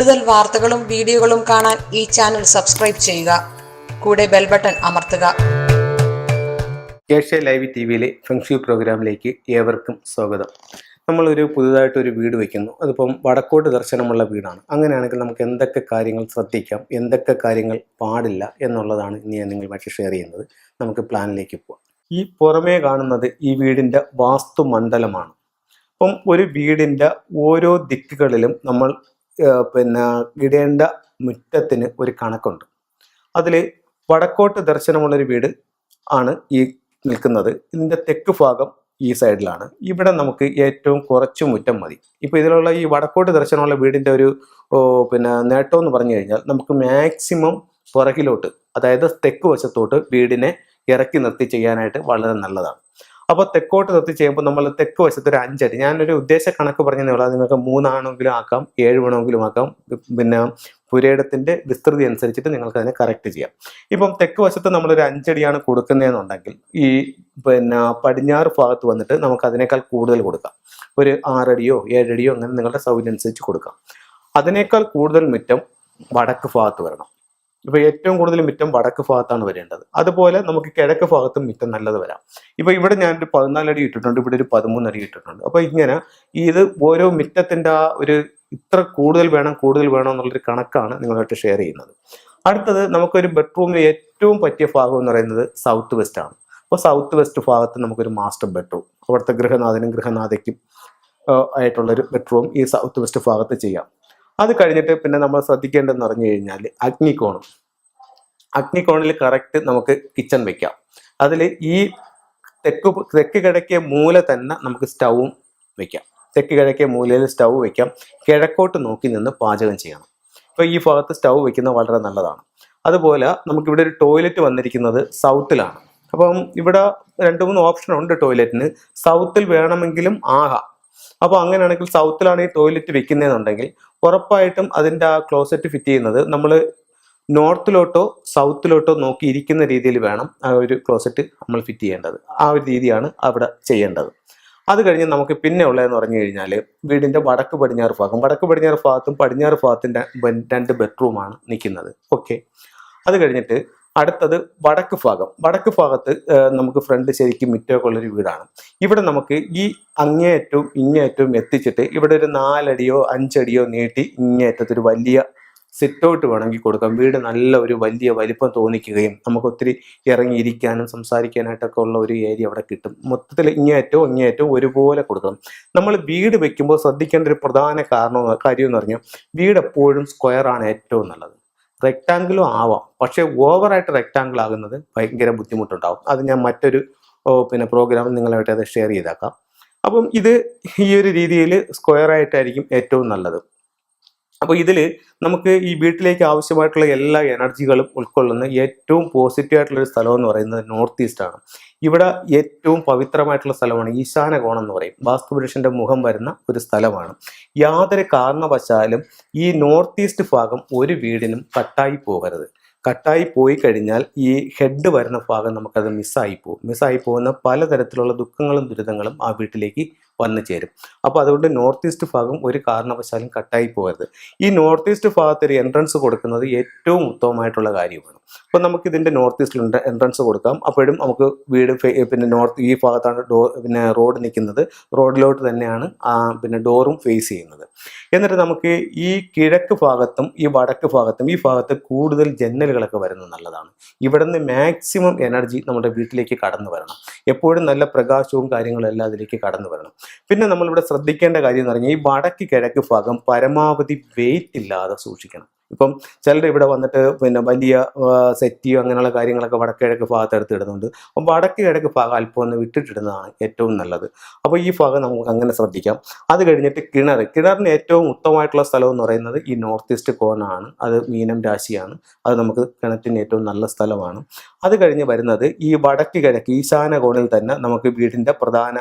കൂടുതൽ വാർത്തകളും വീഡിയോകളും കാണാൻ ഈ ചാനൽ സബ്സ്ക്രൈബ് ചെയ്യുക. കൂടെ ബെൽ ബട്ടൺ അമർത്തുക. ഏഷ്യ ലൈവ് ടി വിയിലെ ഫെങ്ഷി പ്രോഗ്രാമിലേക്ക് ഏവർക്കും സ്വാഗതം. നമ്മളൊരു പുതുതായിട്ടൊരു വീട് വയ്ക്കുന്നു അതിപ്പം വടക്കോട്ട് ദർശനമുള്ള വീടാണ്. അങ്ങനെയാണെങ്കിൽ നമുക്ക് എന്തൊക്കെ കാര്യങ്ങൾ ശ്രദ്ധിക്കാം എന്തൊക്കെ കാര്യങ്ങൾ പാടില്ല എന്നുള്ളതാണ് ഇനി ഞാൻ നിങ്ങളുമായിട്ട് ഷെയർ ചെയ്യുന്നത്. നമുക്ക് പ്ലാനിലേക്ക് പോവാം. ഈ പുറമേ കാണുന്നത് ഈ വീടിന്റെ വാസ്തുമണ്ഡലമാണ്. അപ്പം ഒരു വീടിന്റെ ഓരോ ദിക്കുകളിലും നമ്മൾ പിന്നെ ഇടേണ്ട മുറ്റത്തിന് ഒരു കണക്കുണ്ട്. അതിൽ വടക്കോട്ട് ദർശനമുള്ളൊരു വീട് ആണ് ഈ നിൽക്കുന്നത്. ഇതിന്റെ തെക്ക് ഭാഗം ഈ സൈഡിലാണ്. ഇവിടെ നമുക്ക് ഏറ്റവും കുറച്ച് മുറ്റം മതി. ഇപ്പോൾ ഇതിലുള്ള ഈ വടക്കോട്ട് ദർശനമുള്ള വീടിന്റെ ഒരു പിന്നെ നേട്ടം എന്ന് പറഞ്ഞു കഴിഞ്ഞാൽ നമുക്ക് മാക്സിമം പുറകിലോട്ട് അതായത് തെക്ക് വശത്തോട്ട് വീടിനെ ഇറക്കി നിർത്തി ചെയ്യാനായിട്ട് വളരെ നല്ലതാണ്. അപ്പോൾ തെക്കോട്ട് നിർത്തി ചെയ്യുമ്പോൾ നമ്മൾ തെക്ക് വശത്ത് ഒരു അഞ്ചടി. ഞാനൊരു ഉദ്ദേശ കണക്ക് പറഞ്ഞതേ ഉള്ളൂ നിങ്ങൾക്ക് മൂന്നാണെങ്കിലും ആക്കാം ഏഴ് വേണമെങ്കിലും ആക്കാം. പിന്നെ പുരയിടത്തിന്റെ വിസ്തൃതി അനുസരിച്ചിട്ട് നിങ്ങൾക്ക് അതിനെ കറക്റ്റ് ചെയ്യാം. ഇപ്പം തെക്ക് വശത്ത് നമ്മളൊരു അഞ്ചടിയാണ് കൊടുക്കുന്നതെന്നുണ്ടെങ്കിൽ ഈ പിന്നെ പടിഞ്ഞാറ് ഭാഗത്ത് വന്നിട്ട് നമുക്ക് അതിനേക്കാൾ കൂടുതൽ കൊടുക്കാം. ഒരു ആറടിയോ ഏഴടിയോ അങ്ങനെ നിങ്ങളുടെ സൗകര്യം അനുസരിച്ച് കൊടുക്കാം. അതിനേക്കാൾ കൂടുതൽ മുറ്റം വടക്ക് ഭാഗത്ത് വരണം. ഇപ്പൊ ഏറ്റവും കൂടുതൽ മിറ്റം വടക്ക് ഭാഗത്താണ് വരേണ്ടത്. അതുപോലെ നമുക്ക് കിഴക്ക് ഭാഗത്തും മിറ്റം നല്ലത് വരാം. ഇപ്പൊ ഇവിടെ ഞാൻ ഒരു പതിനാലടി ഇട്ടിട്ടുണ്ട് ഇവിടെ ഒരു പതിമൂന്നടി ഇട്ടിട്ടുണ്ട്. അപ്പൊ ഇങ്ങനെ ഇത് ഓരോ മിറ്റത്തിന്റെ ആ ഒരു ഇത്ര കൂടുതൽ വേണം കൂടുതൽ വേണം എന്നുള്ളൊരു കണക്കാണ് നിങ്ങളായിട്ട് ഷെയർ ചെയ്യുന്നത്. അടുത്തത് നമുക്കൊരു ബെഡ്റൂമിൽ ഏറ്റവും പറ്റിയ ഭാഗം എന്ന് പറയുന്നത് സൗത്ത് വെസ്റ്റ് ആണ്. അപ്പോൾ സൗത്ത് വെസ്റ്റ് ഭാഗത്ത് നമുക്കൊരു മാസ്റ്റർ ബെഡ്റൂം അവിടുത്തെ ഗൃഹനാഥനും ഗൃഹനാഥയ്ക്കും ആയിട്ടുള്ളൊരു ബെഡ്റൂം ഈ സൗത്ത് വെസ്റ്റ് ഭാഗത്ത് ചെയ്യാം. അത് കഴിഞ്ഞിട്ട് പിന്നെ നമ്മൾ ശ്രദ്ധിക്കേണ്ടതെന്ന് പറഞ്ഞു കഴിഞ്ഞാൽ അഗ്നികോണം. അഗ്നികോണിൽ കറക്റ്റ് നമുക്ക് കിച്ചൺ വെക്കാം. അതിൽ ഈ തെക്ക് തെക്ക് കിഴക്കിയ മൂല തന്നെ നമുക്ക് സ്റ്റൗവും വെക്കാം. തെക്ക് കിഴക്കിയ മൂലയിൽ സ്റ്റൗ വെക്കാം. കിഴക്കോട്ട് നോക്കി നിന്ന് പാചകം ചെയ്യണം. ഇപ്പോൾ ഈ ഭാഗത്ത് സ്റ്റൗ വെക്കുന്നത് വളരെ നല്ലതാണ്. അതുപോലെ നമുക്കിവിടെ ഒരു ടോയ്ലറ്റ് വന്നിരിക്കുന്നത് സൗത്തിലാണ് അപ്പം ഇവിടെ രണ്ട് മൂന്ന് ഓപ്ഷൻ ഉണ്ട് ടോയ്ലറ്റിന് സൗത്തിൽ വേണമെങ്കിലും ആകാം. അപ്പോൾ അങ്ങനെയാണെങ്കിൽ സൗത്തിലാണ് ഈ ടോയ്ലറ്റ് വെക്കുന്നതെന്നുണ്ടെങ്കിൽ ഉറപ്പായിട്ടും അതിന്റെ ആ ക്ലോസറ്റ് ഫിറ്റ് ചെയ്യുന്നത് നമ്മൾ നോർത്തിലോട്ടോ സൗത്തിലോട്ടോ നോക്കി ഇരിക്കുന്ന രീതിയിൽ വേണം ആ ഒരു ക്ലോസറ്റ് നമ്മൾ ഫിറ്റ് ചെയ്യേണ്ടത്. ആ ഒരു രീതിയാണ് അവിടെ ചെയ്യേണ്ടത്. അത് കഴിഞ്ഞ് നമുക്ക് പിന്നെ ഉള്ളതെന്ന് പറഞ്ഞു കഴിഞ്ഞാൽ വീടിന്റെ വടക്ക് പടിഞ്ഞാറ് ഭാഗം. വടക്ക് പടിഞ്ഞാറ് ഭാഗത്തും പടിഞ്ഞാറ് ഭാഗത്തിന്റെ രണ്ട് ബെഡ്റൂമാണ് നിൽക്കുന്നത്. ഓക്കെ അത് കഴിഞ്ഞിട്ട് അടുത്തത് വടക്ക് ഭാഗം. വടക്ക് ഭാഗത്ത് നമുക്ക് ഫ്രണ്ട് ശരിക്കും മുറ്റമൊക്കെ ഉള്ളൊരു വീടാണ്. ഇവിടെ നമുക്ക് ഈ അങ്ങേയറ്റവും ഇങ്ങേയറ്റവും എത്തിച്ചിട്ട് ഇവിടെ ഒരു നാലടിയോ അഞ്ചടിയോ നീട്ടി ഇങ്ങേയറ്റത്തൊരു വലിയ സിറ്റ് ഔട്ട് വേണമെങ്കിൽ കൊടുക്കാം. വീട് നല്ല ഒരു വലിയ വലിപ്പം തോന്നിക്കുകയും നമുക്ക് ഒത്തിരി ഇറങ്ങിയിരിക്കാനും സംസാരിക്കാനായിട്ടൊക്കെ ഉള്ള ഒരു ഏരിയ അവിടെ കിട്ടും. മൊത്തത്തിൽ ഇങ്ങേറ്റവും ഇങ്ങേറ്റവും ഒരുപോലെ കൊടുക്കണം. നമ്മൾ വീട് വെക്കുമ്പോൾ ശ്രദ്ധിക്കേണ്ട ഒരു പ്രധാന കാരണം കാര്യം എന്ന് പറഞ്ഞാൽ വീട് എപ്പോഴും സ്ക്വയർ ആണ് ഏറ്റവും നല്ലത്. റെക്റ്റാങ്കിളും ആവാം. പക്ഷേ ഓവറായിട്ട് റെക്റ്റാങ്കിൾ ആകുന്നത് ഭയങ്കര ബുദ്ധിമുട്ടുണ്ടാവും. അത് ഞാൻ മറ്റൊരു പിന്നെ പ്രോഗ്രാം നിങ്ങളുമായിട്ട് അത് ഷെയർ ചെയ്താക്കാം. അപ്പം ഇത് ഈ ഒരു രീതിയിൽ സ്ക്വയർ ആയിട്ടായിരിക്കും ഏറ്റവും നല്ലത്. അപ്പോൾ ഇതിൽ നമുക്ക് ഈ വീട്ടിലേക്ക് ആവശ്യമായിട്ടുള്ള എല്ലാ എനർജികളും ഉൾക്കൊള്ളുന്ന ഏറ്റവും പോസിറ്റീവ് ഒരു സ്ഥലം എന്ന് പറയുന്നത് നോർത്ത് ഈസ്റ്റ് ആണ്. ഇവിടെ ഏറ്റവും പവിത്രമായിട്ടുള്ള സ്ഥലമാണ് ഈശാന കോണം എന്ന് പറയും. വാസ്തുപുരുഷന്റെ മുഖം വരുന്ന ഒരു സ്ഥലമാണ്. യാതൊരു കാരണവശാലും ഈ നോർത്ത് ഈസ്റ്റ് ഭാഗം ഒരു വീടിനും കട്ടായി പോകരുത്. കട്ടായി പോയി കഴിഞ്ഞാൽ ഈ ഹെഡ് വരുന്ന ഭാഗം നമുക്കത് മിസ്സായി പോകും. മിസ്സായി പോകുന്ന പലതരത്തിലുള്ള ദുഃഖങ്ങളും ദുരിതങ്ങളും ആ വീട്ടിലേക്ക് വന്നു ചേരും. അപ്പോൾ അതുകൊണ്ട് നോർത്ത് ഈസ്റ്റ് ഭാഗം ഒരു കാരണവശാലും കട്ടായി പോകരുത്. ഈ നോർത്ത് ഈസ്റ്റ് ഭാഗത്ത് ഒരു എൻട്രൻസ് കൊടുക്കുന്നത് ഏറ്റവും ഉത്തമമായിട്ടുള്ള കാര്യമാണ്. അപ്പോൾ നമുക്ക് ഇതിന്റെ നോർത്ത് ഈസ്റ്റിൽ എൻട്രൻസ് കൊടുക്കാം. അപ്പോഴും നമുക്ക് വീട് പിന്നെ നോർത്ത് ഈ ഭാഗത്താണ് ഡോ പിന്നെ റോഡ് നിൽക്കുന്നത്. റോഡിലോട്ട് തന്നെയാണ് പിന്നെ ഡോറും ഫേസ് ചെയ്യുന്നത്. എന്നിട്ട് നമുക്ക് ഈ കിഴക്ക് ഭാഗത്തും ഈ വടക്ക് ഭാഗത്തും ഈ ഭാഗത്ത് കൂടുതൽ ജനലുകളൊക്കെ വരുന്നത് നല്ലതാണ്. ഇവിടെ നിന്ന് മാക്സിമം എനർജി നമ്മുടെ വീട്ടിലേക്ക് കടന്നു വരണം. എപ്പോഴും നല്ല പ്രകാശവും കാര്യങ്ങളും എല്ലാം അതിലേക്ക് കടന്നു വരണം. പിന്നെ നമ്മളിവിടെ ശ്രദ്ധിക്കേണ്ട കാര്യം എന്ന് പറഞ്ഞാൽ ഈ വടക്ക് കിഴക്ക് ഭാഗം പരമാവധി വെയിറ്റ് ഇല്ലാതെ സൂക്ഷിക്കണം. ഇപ്പം ചിലർ ഇവിടെ വന്നിട്ട് പിന്നെ വലിയ സെറ്റിയോ അങ്ങനെയുള്ള കാര്യങ്ങളൊക്കെ വടക്കിഴക്ക് ഭാഗത്ത് എടുത്തിടുന്നുണ്ട് അപ്പം വടക്ക് കിഴക്ക് ഭാഗം അല്പം ഒന്ന് വിട്ടിട്ടിടുന്നതാണ് ഏറ്റവും നല്ലത്. അപ്പോൾ ഈ ഭാഗം നമുക്ക് അങ്ങനെ ശ്രദ്ധിക്കാം. അത് കഴിഞ്ഞിട്ട് കിണർ. കിണറിന് ഏറ്റവും ഉത്തമമായിട്ടുള്ള സ്ഥലം എന്ന് പറയുന്നത് ഈ നോർത്ത് ഈസ്റ്റ് കോണാണ്. അത് മീനം രാശിയാണ്. അത് നമുക്ക് കിണറ്റിന് ഏറ്റവും നല്ല സ്ഥലമാണ്. അത് കഴിഞ്ഞ് വരുന്നത് ഈ വടക്ക് കിഴക്ക് ഈശാന കോണിൽ തന്നെ നമുക്ക് വീടിന്റെ പ്രധാന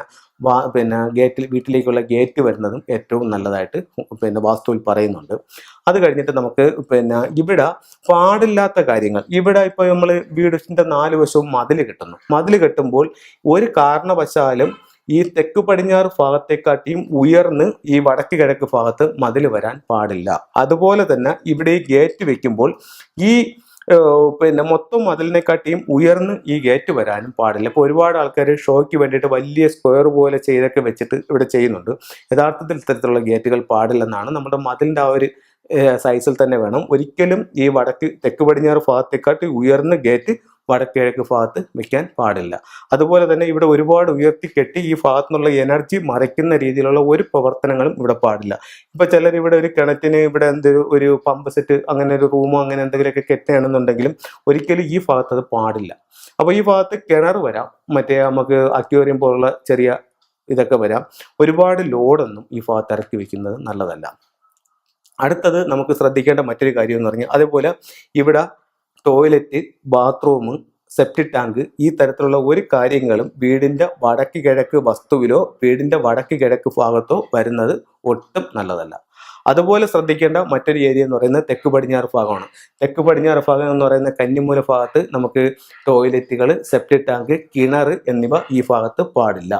പിന്നെ ഗേറ്റിൽ വീട്ടിലേക്കുള്ള ഗേറ്റ് വരുന്നതും ഏറ്റവും നല്ലതായിട്ട് പിന്നെ വാസ്തുവിൽ പറയുന്നുണ്ട്. അത് കഴിഞ്ഞിട്ട് നമുക്ക് പിന്നെ ഇവിടെ പാടില്ലാത്ത കാര്യങ്ങൾ. ഇവിടെ ഇപ്പൊ നമ്മൾ വീടിന്റെ നാല് വശവും മതിൽ കെട്ടുന്നു. മതിൽ കെട്ടുമ്പോൾ ഒരു കാരണവശാലും ഈ തെക്ക് പടിഞ്ഞാറ് ഭാഗത്തെക്കാട്ടിയും ഉയർന്ന് ഈ വടക്ക് കിഴക്ക് ഭാഗത്ത് മതിൽ വരാൻ പാടില്ല. അതുപോലെ തന്നെ ഇവിടെ ഈ ഗേറ്റ് വെക്കുമ്പോൾ ഈ പിന്നെ മൊത്തം മതിലിനെക്കാട്ടിയും ഉയർന്ന് ഈ ഗേറ്റ് വരാനും പാടില്ല. ഇപ്പോൾ ഒരുപാട് ആൾക്കാർ ഷോയ്ക്ക് വേണ്ടിയിട്ട് വലിയ സ്ക്വയർ പോലെ ചെയ്തൊക്കെ വെച്ചിട്ട് ഇവിടെ ചെയ്യുന്നുണ്ട്. യഥാർത്ഥത്തിൽ ഇത്തരത്തിലുള്ള ഗേറ്റുകൾ പാടില്ലെന്നാണ് നമ്മുടെ മതിലിന്റെ ആ ഒരു സൈസിൽ തന്നെ വേണം. ഒരിക്കലും ഈ വടക്ക് തെക്ക് പടിഞ്ഞാറ് ഭാഗത്തെക്കാട്ടി ഉയർന്ന ഗേറ്റ് വടക്കിഴക്ക് ഭാഗത്ത് വെക്കാൻ പാടില്ല. അതുപോലെ തന്നെ ഇവിടെ ഒരുപാട് ഉയർത്തി കെട്ടി ഈ ഭാഗത്തു നിന്നുള്ള എനർജി മറയ്ക്കുന്ന രീതിയിലുള്ള ഒരു പ്രവർത്തനങ്ങളും ഇവിടെ പാടില്ല. ഇപ്പൊ ചിലർ ഇവിടെ ഒരു കിണറ്റിന് ഇവിടെ എന്ത് ഒരു പമ്പ് സെറ്റ് അങ്ങനെ ഒരു റൂമോ അങ്ങനെ എന്തെങ്കിലുമൊക്കെ കെട്ടുകയാണെന്നുണ്ടെങ്കിലും ഒരിക്കലും ഈ ഭാഗത്ത് അത് പാടില്ല. അപ്പോൾ ഈ ഭാഗത്ത് കിണർ വരാം. മറ്റേ നമുക്ക് അക്വേറിയം പോലുള്ള ചെറിയ ഇതൊക്കെ വരാം. ഒരുപാട് ലോഡൊന്നും ഈ ഭാഗത്ത് ഇറക്കി വെക്കുന്നത് നല്ലതല്ല. അടുത്തത് നമുക്ക് ശ്രദ്ധിക്കേണ്ട മറ്റൊരു കാര്യം എന്ന് പറഞ്ഞാൽ അതേപോലെ ഇവിടെ ടോയ്ലറ്റ് ബാത്റൂം സെപ്റ്റിക് ടാങ്ക് ഈ തരത്തിലുള്ള ഒരു കാര്യങ്ങളും വീടിന്റെ വടക്ക് കിഴക്ക് വസ്തുവിലോ വീടിന്റെ വടക്ക് കിഴക്ക് ഭാഗത്തോ വരുന്നത് ഒട്ടും നല്ലതല്ല. അതുപോലെ ശ്രദ്ധിക്കേണ്ട മറ്റൊരു ഏരിയ എന്ന് പറയുന്നത് തെക്ക് പടിഞ്ഞാറ് ഭാഗമാണ്. തെക്ക് പടിഞ്ഞാറ് ഭാഗം എന്ന് പറയുന്ന കന്നിമൂല ഭാഗത്ത് നമുക്ക് ടോയ്ലറ്റുകൾ സെപ്റ്റിക് ടാങ്ക് കിണർ എന്നിവ ഈ ഭാഗത്ത് പാടില്ല.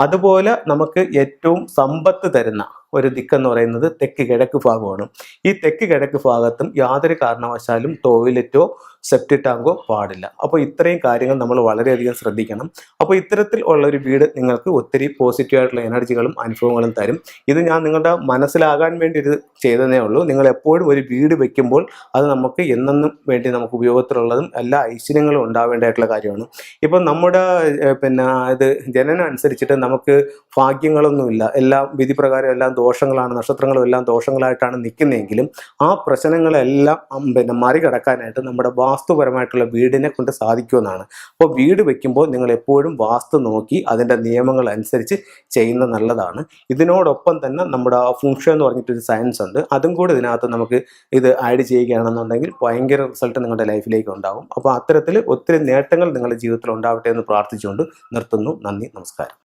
അതുപോലെ നമുക്ക് ഏറ്റവും സമ്പത്ത് തരുന്ന ഒരു ദിക്കെന്ന് പറയുന്നത് തെക്ക് കിഴക്ക് ഭാഗമാണ്. ഈ തെക്ക് കിഴക്ക് ഭാഗത്തും യാതൊരു കാരണവശാലും ടോയ്ലറ്റോ സെപ്റ്റി ടാങ്കോ പാടില്ല. അപ്പോൾ ഇത്രയും കാര്യങ്ങൾ നമ്മൾ വളരെയധികം ശ്രദ്ധിക്കണം. അപ്പോൾ ഇത്തരത്തിൽ ഉള്ള ഒരു വീട് നിങ്ങൾക്ക് ഒത്തിരി പോസിറ്റീവ് ആയിട്ടുള്ള എനർജികളും അനുഭവങ്ങളും തരും. ഇത് ഞാൻ നിങ്ങളുടെ മനസ്സിലാകാൻ വേണ്ടി ഇത് ചെയ്തതേ ഉള്ളൂ. നിങ്ങൾ എപ്പോഴും ഒരു വീട് വെക്കുമ്പോൾ അത് നമുക്ക് എന്നെന്നും വേണ്ടി നമുക്ക് ഉപയോഗത്തിലുള്ളതും എല്ലാ ഐശ്വര്യങ്ങളും ഉണ്ടാവേണ്ടതായിട്ടുള്ള കാര്യമാണ്. ഇപ്പം നമ്മുടെ പിന്നെ ഇത് ജനനം അനുസരിച്ചിട്ട് നമുക്ക് ഭാഗ്യങ്ങളൊന്നുമില്ല. എല്ലാം വിധിപ്രകാരം എല്ലാം ദോഷങ്ങളാണ് നക്ഷത്രങ്ങളും എല്ലാം ദോഷങ്ങളായിട്ടാണ് നിൽക്കുന്നതെങ്കിലും ആ പ്രശ്നങ്ങളെല്ലാം പിന്നെ മറികടക്കാനായിട്ട് നമ്മുടെ വാസ്തുപരമായിട്ടുള്ള വീടിനെ കൊണ്ട് സാധിക്കുമെന്നാണ്. അപ്പോൾ വീട് വയ്ക്കുമ്പോൾ നിങ്ങൾ എപ്പോഴും വാസ്തു നോക്കി അതിന്റെ നിയമങ്ങൾ അനുസരിച്ച് ചെയ്യുന്നത് നല്ലതാണ്. ഇതിനോടൊപ്പം തന്നെ നമ്മുടെ ഫുങ്ഷൻ എന്ന് പറഞ്ഞിട്ടൊരു സയൻസ് ഉണ്ട്. അതും കൂടി ഇതിനകത്ത് നമുക്ക് ഇത് ആഡ് ചെയ്യുകയാണെന്നുണ്ടെങ്കിൽ ഭയങ്കര റിസൾട്ട് നിങ്ങളുടെ ലൈഫിലേക്ക് ഉണ്ടാകും അപ്പോൾ അത്തരത്തിൽ ഒത്തിരി നേട്ടങ്ങൾ നിങ്ങളുടെ ജീവിതത്തിൽ ഉണ്ടാവട്ടെ എന്ന് പ്രാർത്ഥിച്ചുകൊണ്ട് നിർത്തുന്നു. നന്ദി നമസ്കാരം.